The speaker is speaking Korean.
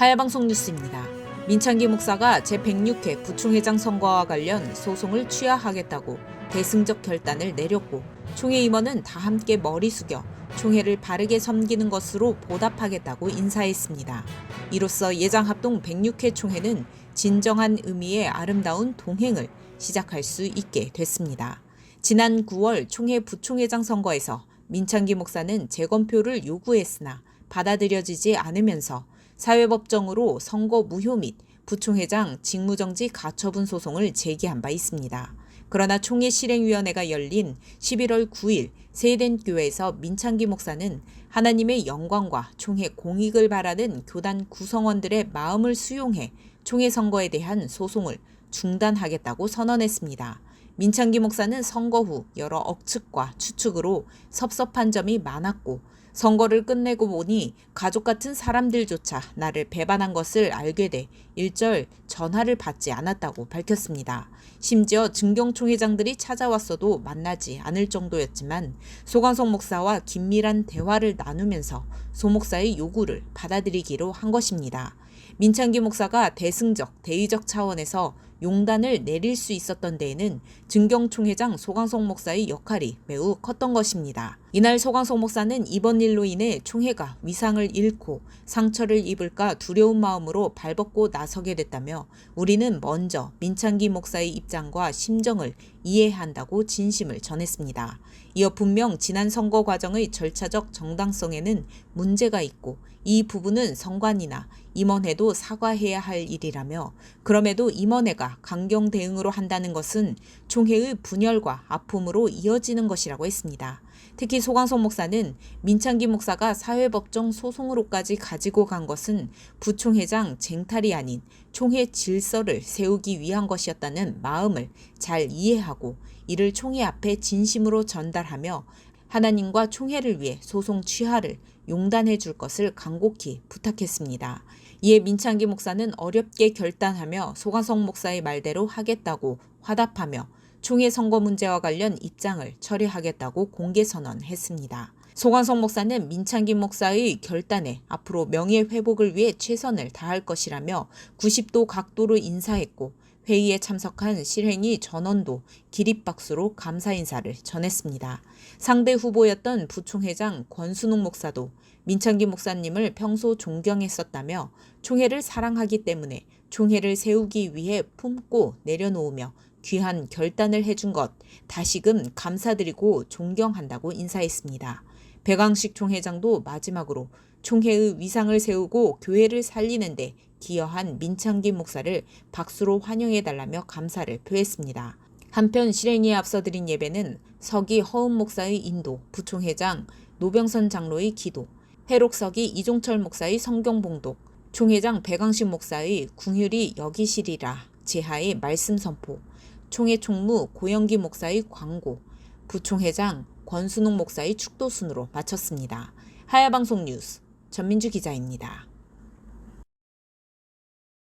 하야방송 뉴스입니다. 민창기 목사가 제106회 부총회장 선거와 관련 소송을 취하하겠다고 대승적 결단을 내렸고 총회 임원은 다 함께 머리 숙여 총회를 바르게 섬기는 것으로 보답하겠다고 인사했습니다. 이로써 예장 합동 106회 총회는 진정한 의미의 아름다운 동행을 시작할 수 있게 됐습니다. 지난 9월 총회 부총회장 선거에서 민창기 목사는 재검표를 요구했으나 받아들여지지 않으면서 사회법정으로 선거 무효 및 부총회장 직무정지 가처분 소송을 제기한 바 있습니다. 그러나 총회 실행위원회가 열린 11월 9일 세덴 교회에서 민창기 목사는 하나님의 영광과 총회 공익을 바라는 교단 구성원들의 마음을 수용해 총회 선거에 대한 소송을 중단하겠다고 선언했습니다. 민창기 목사는 선거 후 여러 억측과 추측으로 섭섭한 점이 많았고 선거를 끝내고 보니 가족 같은 사람들조차 나를 배반한 것을 알게 돼 일절 전화를 받지 않았다고 밝혔습니다. 심지어 증경총 회장들이 찾아왔어도 만나지 않을 정도였지만 소광석 목사와 긴밀한 대화를 나누면서 소 목사의 요구를 받아들이기로 한 것입니다. 민창기 목사가 대승적, 대의적 차원에서 용단을 내릴 수 있었던 데에는 증경총 회장 소강석 목사의 역할이 매우 컸던 것입니다. 이날 소강석 목사는 이번 일로 인해 총회가 위상을 잃고 상처를 입을까 두려운 마음으로 발벗고 나서게 됐다며 우리는 먼저 민창기 목사의 입장과 심정을 이해한다고 진심을 전했습니다. 이어 분명 지난 선거 과정의 절차적 정당성에는 문제가 있고 이 부분은 성관이나 임원회도 사과해야 할 일이라며 그럼에도 임원회가 강경 대응으로 한다는 것은 총회의 분열과 아픔으로 이어지는 것이라고 했습니다. 특히 소강석 목사는 민창기 목사가 사회법정 소송으로까지 가지고 간 것은 부총회장 쟁탈이 아닌 총회 질서를 세우기 위한 것이었다는 마음을 잘 이해하고 이를 총회 앞에 진심으로 전달하며 하나님과 총회를 위해 소송 취하를 용단해 줄 것을 간곡히 부탁했습니다. 이에 민창기 목사는 어렵게 결단하며 소강석 목사의 말대로 하겠다고 화답하며 총회 선거 문제와 관련 입장을 처리하겠다고 공개 선언했습니다. 소관석 목사는 민창기 목사의 결단에 앞으로 명예 회복을 위해 최선을 다할 것이라며 90도 각도로 인사했고 회의에 참석한 실행위 전원도 기립박수로 감사 인사를 전했습니다. 상대 후보였던 부총회장 권순웅 목사도 민창기 목사님을 평소 존경했었다며 총회를 사랑하기 때문에 총회를 세우기 위해 품고 내려놓으며 귀한 결단을 해준 것 다시금 감사드리고 존경한다고 인사했습니다. 배광식 총회장도 마지막으로 총회의 위상을 세우고 교회를 살리는데 기여한 민창기 목사를 박수로 환영해달라며 감사를 표했습니다. 한편 실행위에 앞서 드린 예배는 서기 허은 목사의 인도, 부총회장 노병선 장로의 기도, 회록서기 이종철 목사의 성경 봉독, 총회장 배광식 목사의 궁휼이 여기시리라 제하의 말씀 선포, 총회 총무 고영기 목사의 광고, 부총회장 권순웅 목사의 축도 순으로 마쳤습니다. 하야방송 뉴스 전민주 기자입니다.